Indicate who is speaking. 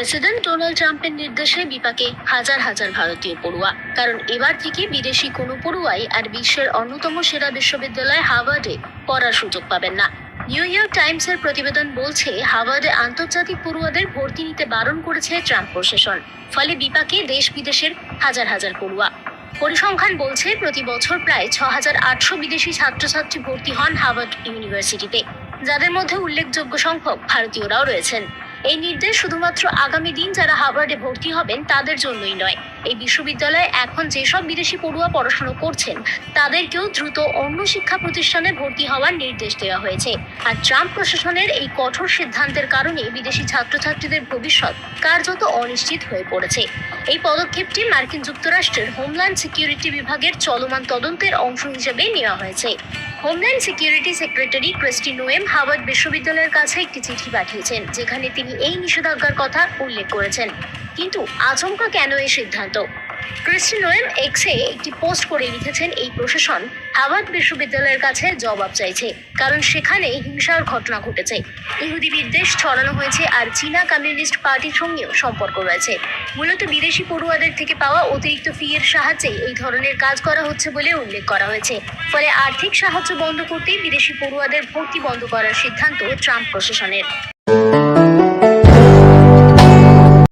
Speaker 1: President Donald ট্রাম্পের নির্দেশে বিপাকে হাজার হাজার ভারতীয় পড়ুয়া। কারণ এবার থেকে বিদেশি কোনো পড়ুয়াই আর বিশ্বের অন্যতম সেরা বিশ্ববিদ্যালয় হার্ভার্ডে পড়ার সুযোগ পাবেন না। নিউ ইয়র্ক টাইমসের প্রতিবেদন বলছে, হার্ভার্ডে আন্তর্জাতিক পড়ুয়াদের ভর্তি নিতে বারণ করেছে ট্রাম্প প্রশাসন, ফলে বিপাকে দেশ বিদেশের হাজার হাজার পড়ুয়া। পরিসংখ্যান বলছে, প্রতি বছর প্রায় ছ হাজার আটশো বিদেশি ছাত্রছাত্রী ভর্তি হন হার্ভার্ড ইউনিভার্সিটিতে। যাদের মধ্যে উল্লেখযোগ্য সংখ্যক ভারতীয়রাও রয়েছেন। এই নির্দেশ শুধুমাত্র আগামী দিন যারা হার্ভার্ডে ভর্তি হবেন তাদের জন্যই নয়। এই বিশ্ববিদ্যালয়ে এখন যেসব বিদেশি পড়ুয়া পড়াশোনা করছেন, তাদেরকেও দ্রুত অন্য শিক্ষা প্রতিষ্ঠানে ভর্তি হওয়ার নির্দেশ দেওয়া হয়েছে। আর ট্রাম্প প্রশাসনের এই কঠোর সিদ্ধান্তের কারণে বিদেশি ছাত্রছাত্রীদের ভবিষ্যৎ কার্যত অনিশ্চিত হয়ে পড়েছে। এই পদক্ষেপটি মার্কিন যুক্তরাষ্ট্রের হোমল্যান্ড সিকিউরিটি বিভাগের চলমান তদন্তের অংশ হিসেবে নেওয়া হয়েছে। Homeland security secretary Kristi Noem Harvard বিশ্ববিদ্যালয়ের কাছে একটি চিঠি পাঠিয়েছেন, যেখানে তিনি এই নিষেধাজ্ঞার কথা উল্লেখ করেছেন। কিন্তু আচমকা কেন এই সিদ্ধান্ত? ক্রিস্টি নোয়েম এক্সে একটি পোস্ট করে লিখেছেন এই প্রশাসন। হার্ভার্ড বিশ্ববিদ্যালয়ের কাছে জবাব চাইছে, কারণ সেখানে হিংসার ঘটনা ঘটেছে। ইহুদি বিদ্বেষ ছড়ানো হয়েছে আর চীনা কমিউনিস্ট পার্টির সঙ্গেও সম্পর্ক রয়েছে। মূলত বিদেশি পড়ুয়াদের থেকে পাওয়া অতিরিক্ত ফি এর সাহায্যে এই ধরনের কাজ করা হচ্ছে বলে উল্লেখ করা হয়েছে। ফলে আর্থিক সাহায্য বন্ধ করতে বিদেশি পড়ুয়াদের ভর্তি বন্ধ করার সিদ্ধান্ত ট্রাম্প প্রশাসনের।